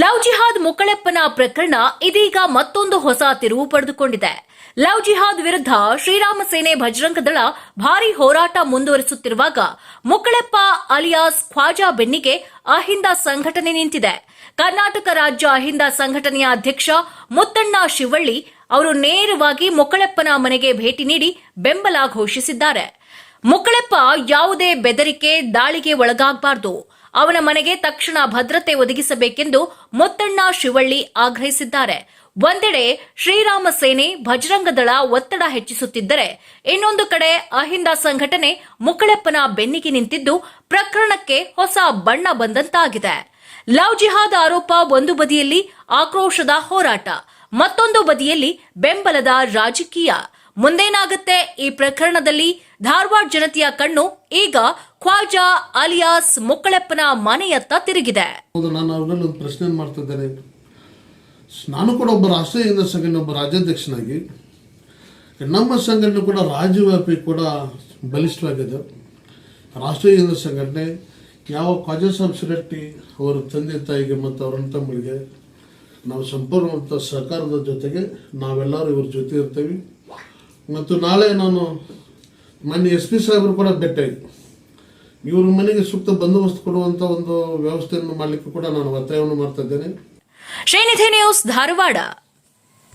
Love ಜಿಹಾದ್ ಮುಕ್ಕಳೆಪ್ಪನ ಪ್ರಕರಣ ಇದೀಗ ಮತ್ತೊಂದು ಹೊಸ ತಿರುವು ಪಡೆದುಕೊಂಡಿದೆ. ಲವ್ ಜಿಹಾದ್ ವಿರುದ್ಧ ಶ್ರೀರಾಮ ಸೇನೆ ಭಜರಂಗ ದಳ ಭಾರಿ ಹೋರಾಟ ಮುಂದುವರಿಸುತ್ತಿರುವಾಗ ಮುಕ್ಕಳೆಪ್ಪ ಅಲಿಯಾಸ್ ಖ್ವಾಜಾ ಬೆನ್ನಿಗೆ ಅಹಿಂದ ಸಂಘಟನೆ ನಿಂತಿದೆ. ಕರ್ನಾಟಕ ರಾಜ್ಯ ಅಹಿಂದ ಸಂಘಟನೆಯ ಅಧ್ಯಕ್ಷ ಮುತ್ತಣ್ಣ ಶಿವಳ್ಳಿ ಅವರು ನೇರವಾಗಿ ಮುಕ್ಕಳೆಪ್ಪನ ಮನೆಗೆ ಭೇಟಿ ನೀಡಿ ಬೆಂಬಲ ಘೋಷಿಸಿದ್ದಾರೆ. ಮುಕ್ಕಳೆಪ್ಪ ಯಾವುದೇ ಬೆದರಿಕೆ, ದಾಳಿಗೆ ಒಳಗಾಗಬಾರದು. ಅವನ ಮನೆಗೆ ತಕ್ಷಣ ಭದ್ರತೆ ಒದಗಿಸಬೇಕೆಂದು ಮುತ್ತಣ್ಣ ಶಿವಳ್ಳಿ ಆಗ್ರಹಿಸಿದ್ದಾರೆ. ಒಂದೆಡೆ ಶ್ರೀರಾಮ ಸೇನೆ ಭಜರಂಗ ದಳ ಒತ್ತಡ ಹೆಚ್ಚಿಸುತ್ತಿದ್ದರೆ, ಇನ್ನೊಂದು ಕಡೆ ಅಹಿಂದ ಸಂಘಟನೆ ಮುಕ್ಕಳೆಪ್ಪನ ಬೆನ್ನಿಗೆ ನಿಂತಿದ್ದು ಪ್ರಕರಣಕ್ಕೆ ಹೊಸ ಬಣ್ಣ ಬಂದಂತಾಗಿದೆ. ಲವ್ ಜಿಹಾದ್ ಆರೋಪ ಒಂದು ಬದಿಯಲ್ಲಿ ಆಕ್ರೋಶದ ಹೋರಾಟ, ಮತ್ತೊಂದು ಬದಿಯಲ್ಲಿ ಬೆಂಬಲದ ರಾಜಕೀಯ. ಮುಂದೇನಾಗುತ್ತೆ? ಈ ಪ್ರಕರಣದಲ್ಲಿ ಧಾರವಾಡ ಜನತೆಯ ಕಣ್ಣು ಈಗ ಖ್ವಾಜಾ ಅಲಿಯಾಸ್ ಮುಕ್ಕಳಪ್ಪನ ಮನೆಯತ್ತ ತಿರುಗಿದೆ. ನಾನು ಪ್ರಶ್ನೆ ಮಾಡ್ತಿದ್ದೇನೆ ನಾನು ಕೂಡ ಒಬ್ಬ ರಾಷ್ಟ್ರೀಯ ಹಿಂದೂ ಸಂಘಟನೆ, ಒಬ್ಬ ರಾಜ್ಯಾಧ್ಯಕ್ಷನಾಗಿ. ನಮ್ಮ ಸಂಘಟನೆ ಕೂಡ ರಾಜ್ಯವ್ಯಾಪಿ ಕೂಡ ಬಲಿಷ್ಠವಾಗಿದೆ. ರಾಷ್ಟ್ರೀಯ ಹಿಂದೂ ಸಂಘಟನೆ, ಯಾವ ಖ್ವಾಜಾ ಸಾಹೇಬ್ ಶೆಟ್ಟಿ ಅವರ ತಂದೆ, ತಾಯಿಗೆ ಮತ್ತು ಅವರ ತಮ್ಮಳಿಗೆ ನಾವು ಸಂಪೂರ್ಣವಂಥ ಸಹಕಾರದ ಜೊತೆಗೆ ನಾವೆಲ್ಲರೂ ಇವ್ರ ಜೊತೆ ಇರ್ತೀವಿ. ಮತ್ತು ನಾಳೆ ನಾನು ಮನೆ ಎಸ್ ಪಿ ಸಾಹೇಬರು ಕೂಡ ಭೇಟಿಯಾಗಿ ಇವ್ರ ಮನೆಗೆ ಸೂಕ್ತ ಬಂದೋಬಸ್ತ್ ಕೊಡುವಂಥ ಒಂದು ವ್ಯವಸ್ಥೆಯನ್ನು ಮಾಡಲಿಕ್ಕೆ ಕೂಡ ನಾನು ಒತ್ತಾಯವನ್ನು ಮಾಡ್ತಾ ಇದ್ದೇನೆ. ಶ್ರೀನಿಧಿ ನ್ಯೂಸ್ ಧಾರವಾಡ.